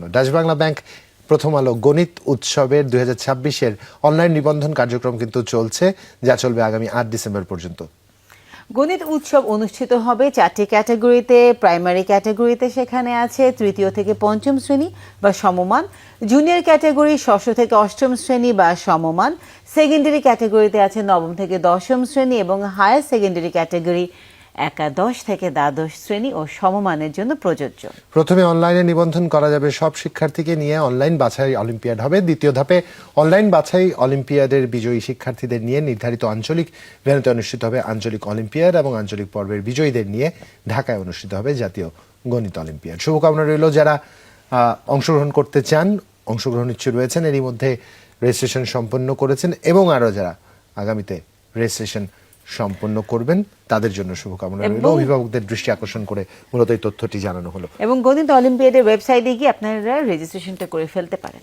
জন্য। Dutch Bangla bank প্রথম আলো গণিত উৎসবের দুই হাজার অনলাইন নিবন্ধন কার্যক্রম কিন্তু চলছে, যা চলবে আগামী আট ডিসেম্বর পর্যন্ত। গণিত উৎসব অনুষ্ঠিত হবে চারটি ক্যাটাগরিতে। প্রাইমারি ক্যাটাগরিতে সেখানে আছে তৃতীয় থেকে পঞ্চম শ্রেণি বা সমমান জুনিয়র ক্যাটাগরি ষষ্ঠ থেকে অষ্টম শ্রেণি বা সমমান সেকেন্ডারি ক্যাটাগরিতে আছে নবম থেকে দশম শ্রেণি এবং হায়ার সেকেন্ডারি ক্যাটাগরি একাদশ থেকে দ্বাদশ শ্রেণি ও সমমানের জন্য প্রযোজ্য। প্রথমে অনলাইনে নিবন্ধন করা যাবে। সব শিক্ষার্থীকে নিয়ে অনলাইন বাছাই অলিম্পিয়াড হবে। দ্বিতীয় ধাপে অনলাইন বাছাই অলিম্পিয়াডের বিজয়ী শিক্ষার্থীদের নিয়ে নির্ধারিত আঞ্চলিক ভেন্যুতে অনুষ্ঠিত হবে আঞ্চলিক অলিম্পিয়াড এবং আঞ্চলিক পর্বের বিজয়ীদের নিয়ে ঢাকায় অনুষ্ঠিত হবে জাতীয় গণিত অলিম্পিয়াড। শুভকামনা রইল যারা অংশগ্রহণ করতে চান, অংশগ্রহণ ইচ্ছুক রয়েছেন, এরই মধ্যে রেজিস্ট্রেশন সম্পন্ন করেছেন এবং আরও যারা আগামীতে রেজিস্ট্রেশন সম্পন্ন করবেন। তাদের জন্য শুভকামনা রইল। অভিভাবকদের দৃষ্টি আকর্ষণ করে মূলত এই তথ্যটি জানানো হলো। এবং গণিত অলিম্পিয়াডের ওয়েবসাইটে গিয়ে আপনারা রেজিস্ট্রেশনটা করে ফেলতে পারেন।